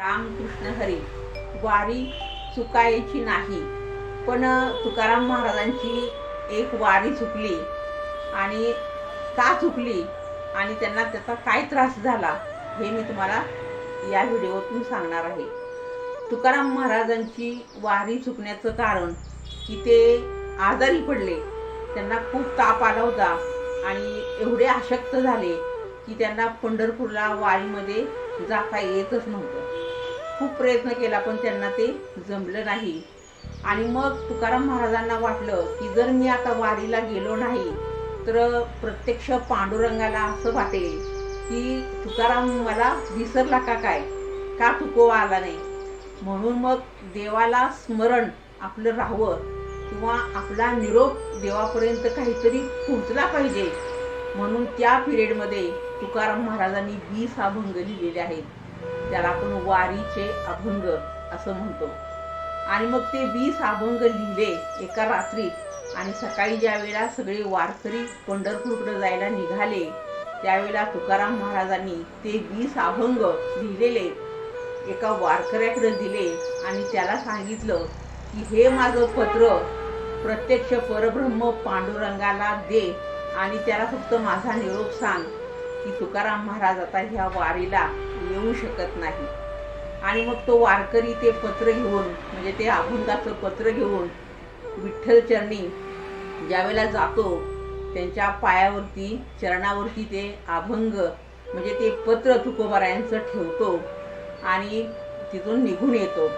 रामकृष्ण हरी. वारी चुकायची नाही. पण तुकाराम महाराजांची एक वारी चुकली. आणि का चुकली? आणि त्यांना त्याचा काय त्रास झाला? हे मी तुम्हाला या व्हिडिओतून सांगणार आहे. तुकाराम महाराजांची वारी चुकण्याचं कारण की ते आजारी पडले. त्यांना खूप ताप आला होता. आणि एवढे अशक्त झाले की त्यांना पंढरपूरला वारीमध्ये जाता येतच नव्हतं. खूप प्रयत्न केला पण त्यांना ते जमलं नाही. आणि मग तुकाराम महाराजांना वाटलं की जर मी आता वारीला गेलो नाही तर प्रत्यक्ष पांडुरंगाला असं वाटेल की तुकाराम मला विसरला का काय? का तुकोवा आला नाही? म्हणून मग देवाला स्मरण आपलं राहावं किंवा आपला निरोप देवापर्यंत काहीतरी पोहोचला पाहिजे. म्हणून त्या पिरियडमध्ये तुकाराम महाराजांनी वीस अभंग लिहिलेले आहेत. त्याला आपण वारीचे अभंग असं म्हणतो. आणि मग ते वीस अभंग लिहिले एका रात्रीत. आणि सकाळी ज्या वेळेला सगळे वारकरी पंढरपूरकडे जायला निघाले त्यावेळेला तुकाराम महाराजांनी ते वीस अभंग लिहिलेले एका वारकऱ्याकडे दिले. आणि त्याला सांगितलं की हे माझं पत्र प्रत्यक्ष परब्रह्म पांडुरंगाला दे. आणि त्याला फक्त माझा निरोप सांग की तुकाराम महाराज आता ह्या वारीला येऊ शकत नाही. आणि मग तो वारकरी ते पत्र घेऊन म्हणजे ते अभंगाचं पत्र घेऊन विठ्ठल चरणी ज्यावेळेला जातो त्यांच्या पायावरती चरणावरती ते अभंग म्हणजे ते पत्र तुकोबारायांचं ठेवतो आणि तिथून निघून येतो.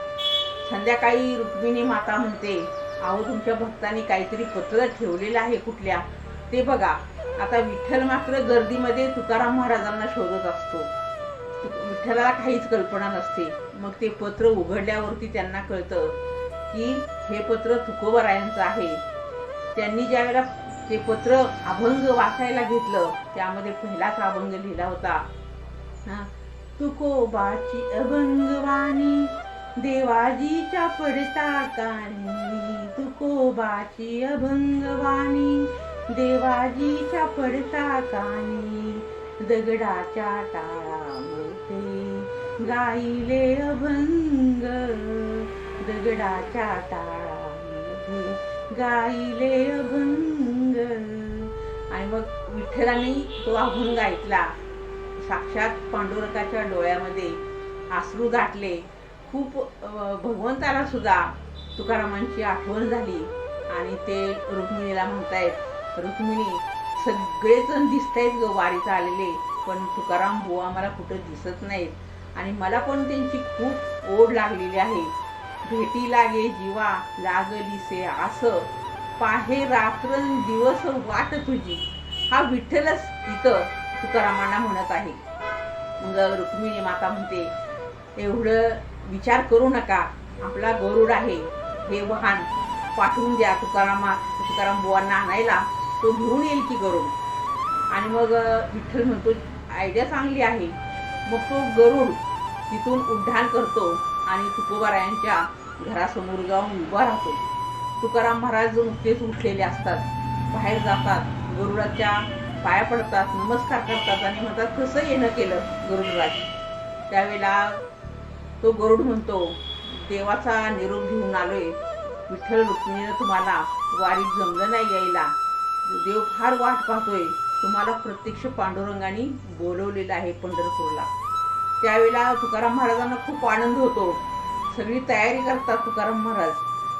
संध्याकाळी रुक्मिणी माता म्हणते अहो तुमच्या भक्तांनी काहीतरी पत्र ठेवलेलं आहे कुठल्या? ते बघा. आता विठ्ठल मात्र गर्दीमध्ये तुकाराम महाराजांना शोधत असतो. विठ्ठलाला काहीच कल्पना नसते. मग ते पत्र उघडल्यावरती त्यांना कळतं की हे पत्र तुकोबरायांचं आहे. त्यांनी ज्यावेळेला ते पत्र अभंग वाचायला घेतलं त्यामध्ये पहिलाच अभंग लिहिला होता. हा. तुकोबाची अभंगवाणी देवाजीच्या पडता कानी तुकोबाची अभंगवाणी देवाजीच्या पडता कानी दगडाच्या टाळामध्ये गाईले अभंग. दगडाच्या टाळामध्ये गाईले अभंग. आणि मग विठ्ठलाने तो अभंग ऐकला साक्षात पांडुरकाच्या डोळ्यामध्ये आसरू गाठले. खूप भगवंताला सुद्धा तुकारामांची आठवण झाली. आणि ते रुक्मिणीला म्हणतायत रुक्मिणी सगळेजण दिसत आहेत ग वारीत आलेले. पण तुकाराम बुवा मला कुठं दिसत नाहीत. आणि मला पण त्यांची खूप ओढ लागलेली आहे. भेटी लागे जीवा लागलीसे असं पाहे रात्र दिवस वाट तुझी. हा विठ्ठलच इथं तुकारामांना म्हणत आहे. मग रुक्मिणी माता म्हणते एवढं विचार करू नका. आपला गरुड आहे. हे वाहन पाठवून द्या तुकारामा तुकाराम बुवांना आणायला. तो घेऊन येईल की गरुड आणि मग विठ्ठल म्हणतो आयडिया चांगली आहे. मग तो गरुड तिथून उड्डाण करतो आणि तुकोबारायांच्या घरासमोर जाऊन उभा राहतो. तुकाराम महाराज नुकतेच उठलेले असतात. बाहेर जातात. गरुडाच्या पाया पडतात नमस्कार करतात आणि म्हणतात कसं येणं केलं गरुडराज? त्यावेळेला तो गरुड म्हणतो देवाचा निरोप घेऊन आलोय. विठ्ठल रुक्मिणीनं तुम्हाला वारीत जमलं नाही यायला. देव फार वाट पाहतोय. तुम्हाला प्रत्यक्ष पांडुरंगाने बोलवलेलं आहे पंढरपूरला. त्यावेळेला तुकाराम महाराजांना खूप आनंद होतो. सगळी तयारी करतात तुकाराम महाराज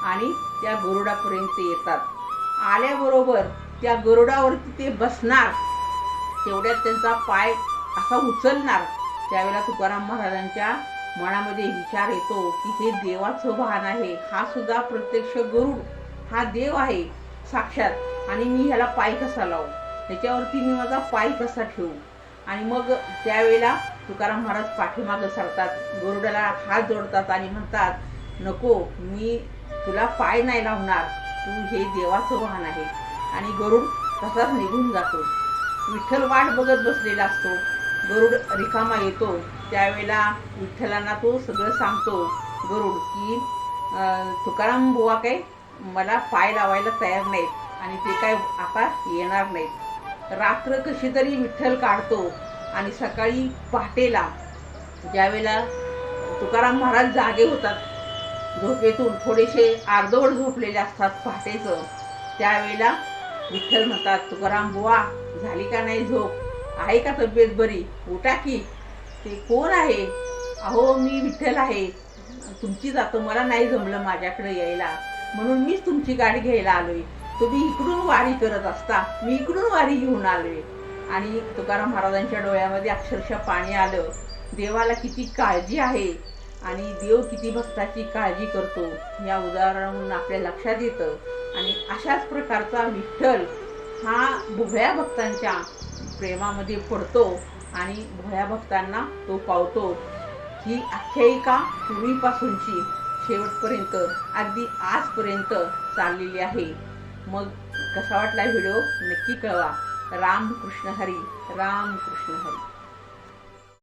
आणि त्या गरुडापर्यंत येतात. आल्याबरोबर त्या गरुडावरती ते बसणार. तेवढ्यात त्यांचा पाय असा उचलणार. त्यावेळेला तुकाराम महाराजांच्या मनामध्ये विचार येतो की हे देवाचं वाहन आहे. हा सुद्धा प्रत्यक्ष गरुड हा देव आहे. साक्षात आणि मी ह्याला पाय कसा लावू? त्याच्यावरती मी माझा पाय कसा ठेवू? आणि मग त्यावेळेला तुकाराम महाराज पाठीमागं सरतात गरुडाला हात जोडतात आणि म्हणतात नको मी तुला पाय नाही लावणार. तू हे देवाचं वाहन आहे. आणि गरुड तसाच निघून जातो. विठ्ठल वाट बघत बसलेला असतो. गरुड रिकामा येतो. त्यावेळेला विठ्ठलांना तो सगळं सांगतो. गरुड की तुकाराम बुवा काय मला पाय लावायला तयार नाहीत. आणि ते काय आता येणार नाहीत. रात्र कशी तरी विठ्ठल काढतो आणि सकाळी पहाटेला ज्यावेळेला तुकाराम महाराज जागे होतात झोपेतून थोडेसे अर्धवट झोपलेले असतात पहाटेचं त्यावेळेला विठ्ठल म्हणतात तुकाराम बुवा झाली का नाही झोप? आहे का तब्येत बरी? उठा की. ते कोण आहे? अहो मी विठ्ठल आहे. तुमची जातो. मला नाही जमलं माझ्याकडे यायला. म्हणून मीच तुमची गाडी घ्यायला आलोय. तुम्ही इकडून वारी करत असता मी इकडून वारी घेऊन आलोय आणि तुकाराम महाराजांच्या डोळ्यामध्ये अक्षरशः पाणी आलं. देवाला किती काळजी आहे आणि देव किती भक्ताची काळजी करतो या उदाहरणावरून आपल्या लक्षात येतं. आणि अशाच प्रकारचा विठ्ठल हा भुभया भक्तांच्या प्रेमामध्ये पडतो आणि भुभया भक्तांना तो पावतो. ही आख्यायिका पूर्वीपासूनची शेवटपर्यंत अगदी आजपर्यंत चाललेली आहे. मग कसा वाटला व्हिडिओ? नक्की कळवा. राम कृष्ण हरी राम कृष्ण हरी.